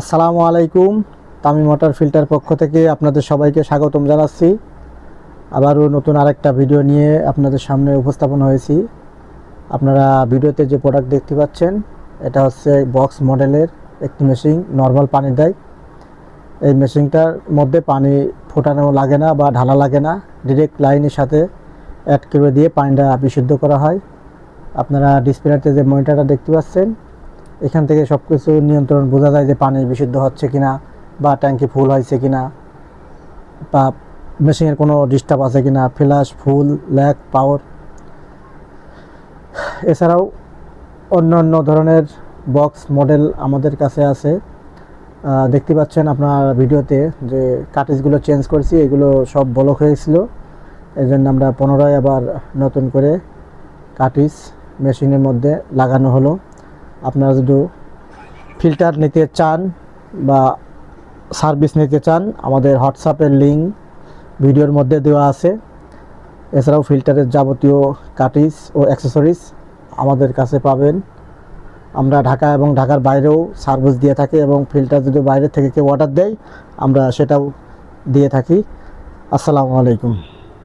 আসসালামু আলাইকুম, Tamim water filter পক্ষ থেকে আপনাদের সবাইকে স্বাগতম জানাচ্ছি। আবারও নতুন আরেকটা ভিডিও নিয়ে আপনাদের সামনে উপস্থাপন হয়েছি। আপনারা ভিডিওতে যে প্রোডাক্ট দেখতে পাচ্ছেন, এটা হচ্ছে বক্স মডেলের একটি মেশিন নর্মাল পানি দেয়। এই মেশিনটার মধ্যে পানি ফোটানো লাগে না বা ঢালা লাগে না ডিরেক্ট লাইনের সাথে অ্যাড করে দিয়ে পানিটা বিশুদ্ধ করা হয়। আপনারা ডিসপ্লেতে যে মনিটারটা দেখতে পাচ্ছেন এখান থেকে সব কিছু নিয়ন্ত্রণ বোঝা যায় যে পানি বিশুদ্ধ হচ্ছে কিনা বা ট্যাঙ্কি ফুল হয়েছে কিনা বা মেশিনের কোনো ডিস্টার্ব আছে কিনা ফ্ল্যাশ ফুল, ল্যাক, পাওয়ার। এছাড়াও অন্য অন্য ধরনের বক্স মডেল আমাদের কাছে আছে। দেখতে পাচ্ছেন আপনার ভিডিওতে যে কাটিজগুলো চেঞ্জ করেছি, এগুলো সব ব্লক হয়েছিল। এই জন্য আমরা পুনরায় আবার নতুন করে কাটিজ মেশিনের মধ্যে লাগানো হলো। আপনারা যদি ফিল্টার নিতে চান বা সার্ভিস নিতে চান, আমাদের হোয়াটসঅ্যাপের লিঙ্ক ভিডিওর মধ্যে দেওয়া আছে। এছাড়াও ফিল্টারের যাবতীয় কাটিস ও অ্যাক্সেসরিজ আমাদের কাছে পাবেন। আমরা ঢাকা এবং ঢাকার বাইরেও সার্ভিস দিয়ে থাকি এবং ফিল্টার যদি বাইরে থেকে কেউ অর্ডার দেয়, আমরা সেটাও দিয়ে থাকি। আসসালামু আলাইকুম।